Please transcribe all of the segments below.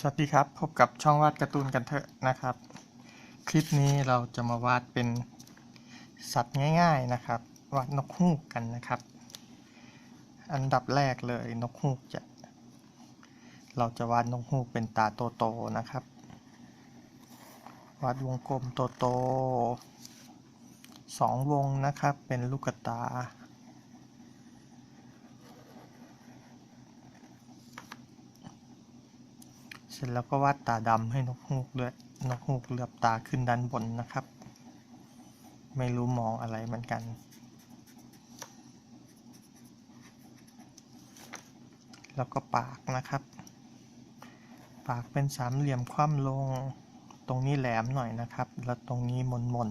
สวัสดีครับ พบกับช่องวาดการ์ตูนกันเถอะนะครับ คลิปนี้เราจะมาวาดเป็นสัตว์ง่ายๆนะครับ วาดนกฮูกกันนะครับ อันดับแรกเลยนกฮูกจะ เราจะวาดนกฮูกเป็นตาโตๆนะครับ วาดวงกลมโตๆสองวงนะครับเป็นลูกตา สร็จแล้วก็วาดตาดำให้นกฮูกด้วย นกฮูกเหลือบตาขึ้นด้านบนนะครับ ไม่รู้มองอะไรเหมือนกัน แล้วก็ปากนะครับ ปากเป็นสามเหลี่ยมคว่ำลง ตรงนี้แหลมหน่อยนะครับ แล้วตรงนี้มนมน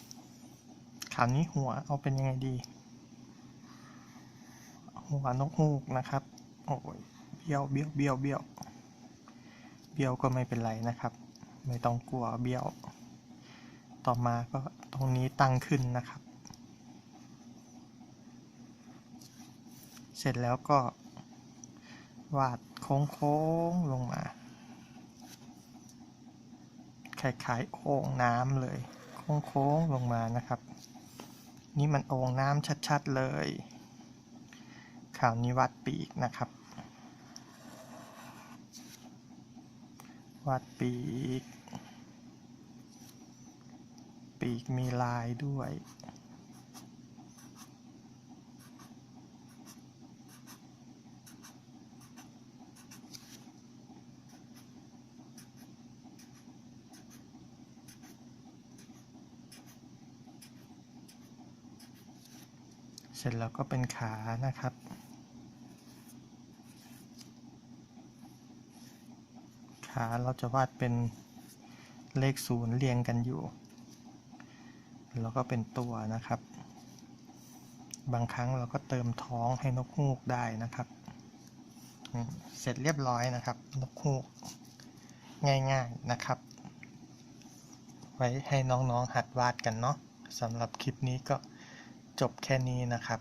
ๆคราวนี้หัวเอาเป็นยังไงดี หัวนกฮูกนะครับ โอ้ยเบี้ยวเบี้ยวเบี้ยวเบี้ยว เบี้ยวก็ไม่เป็นไรนะครับ ไม่ต้องกลัวเบี้ยว ต่อมาก็ตรงนี้ตั้งขึ้นนะครับ เสร็จแล้วก็ วาดโค้งๆลงมาคล้ายๆโอ่งน้ำเลย โค้งๆลงมานะครับ นี่มันโอ่งน้ำชัดๆเลย ข่าวนี้วาดปีกนะครับ วาดปีก ปีกมีลายด้วย เสร็จแล้วก็เป็นขานะครับาเราจะวาดเป็นเลขศูนย์เรียงกันอยู่ แล้วก็เป็นตัวนะครับ บางครั้งเราก็เติมท้องให้นกฮูกได้นะครับ เสร็จเรียบร้อยนะครับ นกฮูกง่ายๆนะครับ ไว้ให้น้องๆหัดวาดกันเนาะสำหรับคลิปนี้ก็จบแค่นี้นะครับ